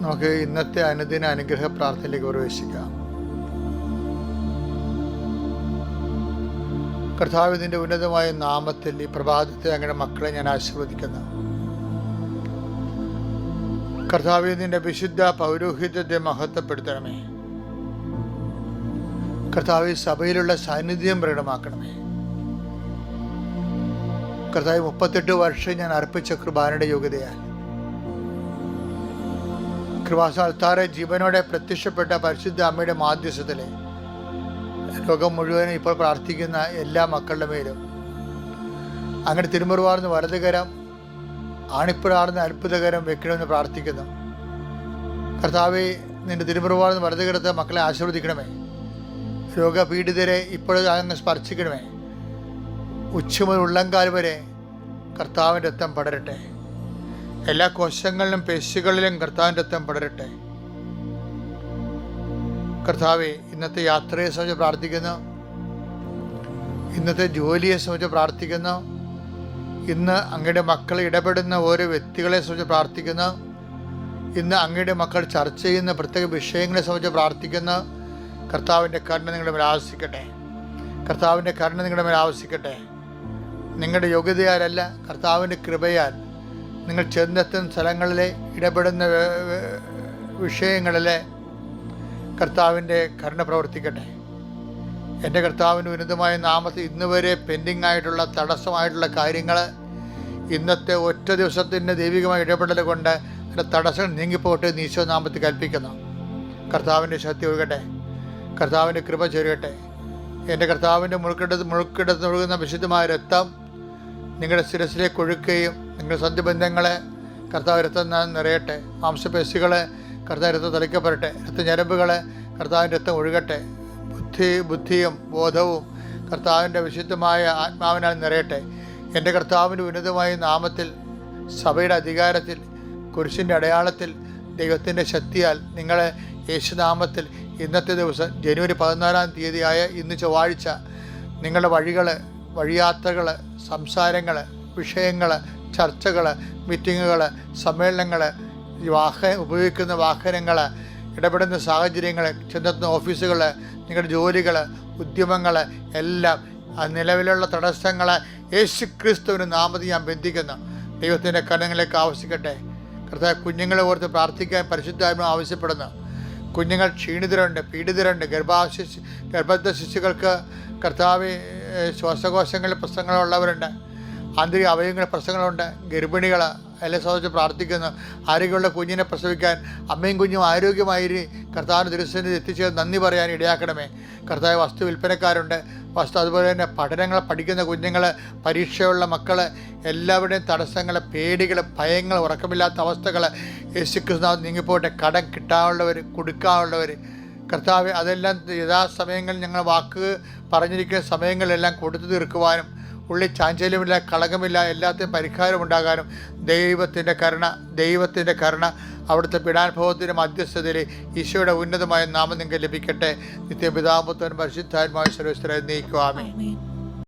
നമുക്ക് ഇന്നത്തെ അനുദിന അനുഗ്രഹ പ്രാർത്ഥനയിലേക്ക് പ്രവേശിക്കാം. കർത്താവിന്റെ ഉന്നതമായ നാമത്തിൽ ഈ പ്രഭാതത്തെ അങ്ങനെ മക്കളെ ഞാൻ ആശീർവദിക്കുന്നു. കർത്താവിന്റെ വിശുദ്ധ പൗരോഹിത്യത്തെ മഹത്വപ്പെടുത്തണമേ. കർത്താവ് സഭയിലുള്ള സാന്നിധ്യം പ്രകടമാക്കണമേ. കർത്താവ് മുപ്പത്തെട്ട് വർഷം ഞാൻ അർപ്പിച്ച കൃപാനയുടെ യോഗ്യതയാൽ കൃപാസാൽത്താറെ ജീവനോടെ പ്രത്യക്ഷപ്പെട്ട പരിശുദ്ധ അമ്മയുടെ മാധ്യസ്ഥത്തിലെ ലോകം മുഴുവനും ഇപ്പോൾ പ്രാർത്ഥിക്കുന്ന എല്ലാ മക്കളുടെ മേലും. അങ്ങനെ തിരുമുറുവാർന്ന് വലതുകരം ആണിപ്പുഴാർന്ന് അത്ഭുതകരം വെക്കണമെന്ന് പ്രാർത്ഥിക്കുന്നു. കർത്താവെ നിന്റെ തിരുമുറുവാർന്ന് വലതുകരത്തെ മക്കളെ ആശീർവദിക്കണമേ. രോഗപീഡിതരെ ഇപ്പോഴും അങ്ങ് സ്പർശിക്കണമേ. ഉച്ച മുതൽ ഉള്ളങ്കാൽ വരെ കർത്താവിന്റെ രക്തം പടരട്ടെ. എല്ലാ കോശങ്ങളിലും പേശികളിലും കർത്താവിന്റെ രക്തം പടരട്ടെ. കർത്താവെ ഇന്നത്തെ യാത്രയെ സംബന്ധിച്ച് പ്രാർത്ഥിക്കുന്നു. ഇന്നത്തെ ജോലിയെ സംബന്ധിച്ച് പ്രാർത്ഥിക്കുന്നു. ഇന്ന് അങ്ങയുടെ മക്കൾ ഇടപെടുന്ന ഓരോ വ്യക്തികളെ സംബന്ധിച്ച് പ്രാർത്ഥിക്കുന്നു. ഇന്ന് അങ്ങയുടെ മക്കൾ ചർച്ച ചെയ്യുന്ന പ്രത്യേക വിഷയങ്ങളെ സംബന്ധിച്ച് പ്രാർത്ഥിക്കുന്നു. കർത്താവിന്റെ കരുണ നിങ്ങളുടെ മേൽ ആവശ്യിക്കട്ടെ. കർത്താവിന്റെ കരുണ നിങ്ങളുടെ മേൽ ആവശ്യിക്കട്ടെ. നിങ്ങളുടെ യോഗ്യതയാലല്ല കർത്താവിന്റെ കൃപയാൽ നിങ്ങൾ ചെന്നെത്തുന്ന സ്ഥലങ്ങളിലെ ഇടപെടുന്ന വിഷയങ്ങളിൽ കർത്താവിന്റെ കരുണ പ്രവർത്തിക്കട്ടെ. എന്റെ കർത്താവിന് ഉന്നതമായ നാമത്തിൽ ഇന്ന് വരെ പെൻഡിങ് ആയിട്ടുള്ള തടസ്സമായിട്ടുള്ള കാര്യങ്ങൾ ഇന്നത്തെ ഒറ്റ ദിവസത്തിന്റെ ദൈവികമായ ഇടപെടൽ കൊണ്ട് അതിന്റെ തടസ്സം നീങ്ങിപ്പോട്ട് നീശോ നാമത്തിൽ കൽപ്പിക്കുന്നു. കർത്താവിന്റെ ശക്തി ഒഴുകട്ടെ. കർത്താവിന്റെ കൃപ ചൊരുകട്ടെ. എന്റെ കർത്താവിന്റെ മുഴുക്കിടത്ത് മുഴുക്കിടത്ത് ഒഴുകുന്ന വിശുദ്ധമായ രക്തം നിങ്ങളുടെ ശിരസിലേക്ക് ഒഴുക്കുകയും നിങ്ങളുടെ സന്ധിബന്ധങ്ങളെ കർത്താവ് രക്തം നിറയട്ടെ. മാംസപേശികളെ കർത്താവ് രക്തം തളിക്കപ്പെടട്ടെ. രക്തഞരമ്പുകളെ കർത്താവിന്റെ രക്തം ഒഴുകട്ടെ. ബുദ്ധി ബുദ്ധിയും ബോധവും കർത്താവിന്റെ വിശുദ്ധമായ ആത്മാവിനാൽ നിറയട്ടെ. എന്റെ കർത്താവിന്റെ ഉന്നതമായ നാമത്തിൽ സഭയുടെ അധികാരത്തിൽ കുരിശിന്റെ അടയാളത്തിൽ ദൈവത്തിന്റെ ശക്തിയാൽ നിങ്ങളെ യേശുനാമത്തിൽ ഇന്നത്തെ ദിവസം ജനുവരി പതിനാലാം തീയതിയായ ഇന്ന് ചൊവ്വാഴ്ച നിങ്ങളുടെ വഴികൾ വഴിയാത്രകൾ സംസാരങ്ങൾ വിഷയങ്ങൾ ചർച്ചകൾ മീറ്റിങ്ങുകൾ സമ്മേളനങ്ങൾ വാഹ ഉപയോഗിക്കുന്ന വാഹനങ്ങൾ ഇടപെടുന്ന സാഹചര്യങ്ങൾ ചെന്നെത്തുന്ന ഓഫീസുകൾ നിങ്ങളുടെ ജോലികൾ ഉദ്യമങ്ങൾ എല്ലാം ആ നിലവിലുള്ള തടസ്സങ്ങൾ യേശു ക്രിസ്തുവിന് നാമത്തിൽ ഞാൻ ബന്ധിക്കുന്നു. ദൈവത്തിന്റെ കരങ്ങളിലേക്ക് ആവശ്യിക്കട്ടെ കർത്താവ് കുഞ്ഞുങ്ങളെ ഓർത്ത് പ്രാർത്ഥിക്കാൻ പരിശുദ്ധാത്മ ആവശ്യപ്പെടുന്നു. കുഞ്ഞുങ്ങൾ ക്ഷീണിതരുണ്ട് പീഡിതരുണ്ട്. ഗർഭാശി ഗർഭസ്ഥ ശിശുക്കൾക്ക് കർത്താവ് ശ്വാസകോശങ്ങളിൽ പ്രശ്നങ്ങളുള്ളവരുണ്ട്. ആന്തരിക അവയവങ്ങളിൽ പ്രശ്നങ്ങളുണ്ട്. ഗർഭിണികൾ എല്ലാം സഹോദരിച്ച് പ്രാർത്ഥിക്കുന്നു. ആരോഗ്യമുള്ള കുഞ്ഞിനെ പ്രസവിക്കാൻ അമ്മയും കുഞ്ഞും ആരോഗ്യമായി കർത്താവിന് ദൃശ്യത്തിൽ എത്തിച്ചേർന്ന് നന്ദി പറയാൻ ഇടയാക്കണമേ. കർത്താവ് വസ്തു വിൽപ്പനക്കാരുണ്ട്. വസ്തു അതുപോലെ തന്നെ പഠനങ്ങൾ പഠിക്കുന്ന കുഞ്ഞുങ്ങൾ പരീക്ഷയുള്ള മക്കൾ എല്ലാവരുടെയും തടസ്സങ്ങൾ പേടികൾ ഭയങ്ങൾ ഉറക്കമില്ലാത്ത അവസ്ഥകൾ യേശുക്രിസ്താവ് നീങ്ങിപ്പോട്ടെ കടം കിട്ടാനുള്ളവർ കൊടുക്കാനുള്ളവർ കർത്താവ് അതെല്ലാം യഥാസമയങ്ങളിൽ ഞങ്ങൾ വാക്ക് പറഞ്ഞിരിക്കുന്ന സമയങ്ങളിലെല്ലാം കൊടുത്തു തീർക്കുവാനും ഉള്ളിൽ ചാഞ്ചല്യമില്ല കളകമില്ല എല്ലാത്തിനും പരിഹാരം ഉണ്ടാകാനും ദൈവത്തിന്റെ കരുണ ദൈവത്തിന്റെ കരുണ അവിടുത്തെ പീഡാനുഭവത്തിന്റെ മധ്യസ്ഥതയിൽ ഈശോയുടെ ഉന്നതമായ നാമം നിങ്ങൾക്ക് ലഭിക്കട്ടെ. നിത്യപിതാപത്വൻ പരിശുദ്ധാത്മായ സർവസ്ഥരെ നീക്കുവാമേ